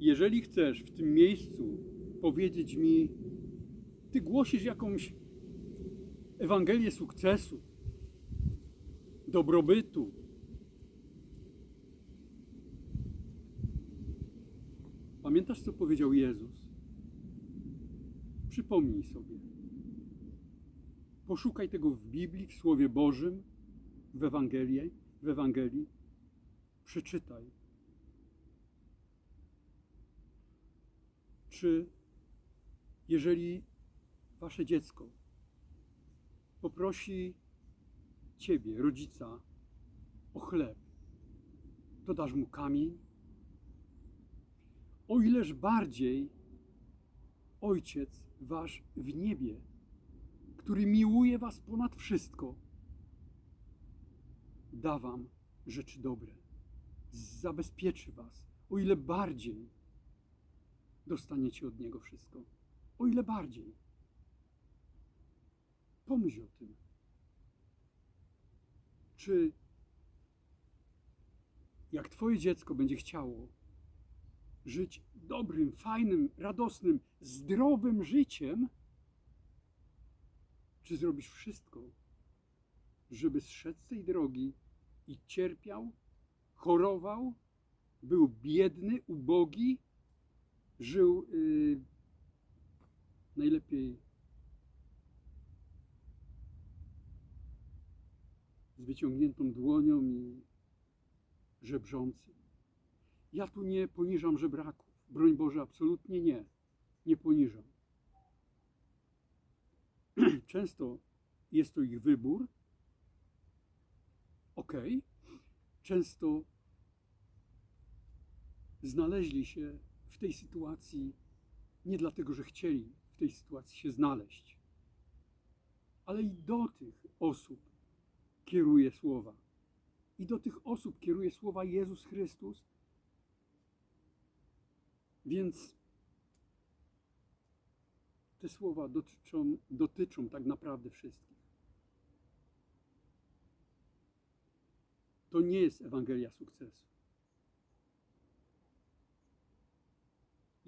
Jeżeli chcesz w tym miejscu powiedzieć mi, ty głosisz jakąś Ewangelię sukcesu, dobrobytu, Pamiętasz, co powiedział Jezus? Przypomnij sobie. Poszukaj tego w Biblii, w Słowie Bożym, w Ewangelii, w Ewangelii. Przeczytaj. Czy jeżeli wasze dziecko poprosi ciebie, rodzica, o chleb, to dasz mu kamień? O ileż bardziej Ojciec Wasz w niebie, który miłuje Was ponad wszystko, da Wam rzeczy dobre, zabezpieczy Was, o ile bardziej dostaniecie od Niego wszystko, o ile bardziej. Pomyśl o tym. Czy jak Twoje dziecko będzie chciało żyć dobrym, fajnym, radosnym, zdrowym życiem, czy zrobisz wszystko, żeby zszedł z tej drogi i cierpiał, chorował, był biedny, ubogi, żył yy, najlepiej z wyciągniętą dłonią i żebrzący. Ja tu nie poniżam żebraków. Broń Boże, absolutnie nie. Nie poniżam. Często jest to ich wybór. Ok. Często znaleźli się w tej sytuacji nie dlatego, że chcieli w tej sytuacji się znaleźć, ale i do tych osób kieruje słowa. I do tych osób kieruje słowa Jezus Chrystus, więc te słowa dotyczą, dotyczą tak naprawdę wszystkich. To nie jest Ewangelia sukcesu.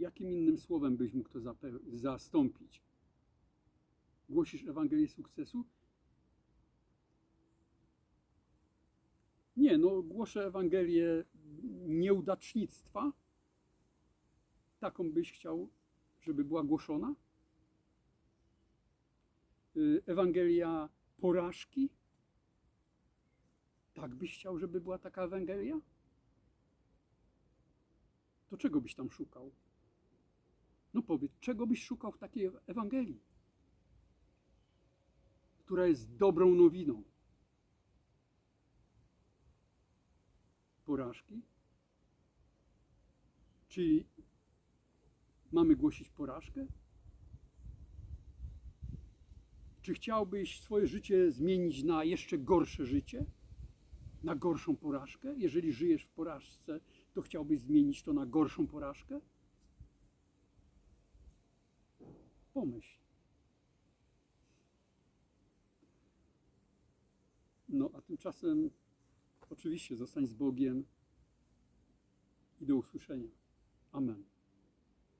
Jakim innym słowem byś mógł to zastąpić? Głosisz Ewangelię sukcesu? Nie, no głoszę Ewangelię nieudacznictwa, taką byś chciał, żeby była głoszona? Y, Ewangelia porażki? Tak byś chciał, żeby była taka Ewangelia? To czego byś tam szukał? No powiedz, czego byś szukał w takiej Ewangelii, która jest dobrą nowiną? Porażki? Czyli mamy głosić porażkę? Czy chciałbyś swoje życie zmienić na jeszcze gorsze życie? Na gorszą porażkę? Jeżeli żyjesz w porażce, to chciałbyś zmienić to na gorszą porażkę? Pomyśl. No, a tymczasem oczywiście zostań z Bogiem i do usłyszenia. Amen.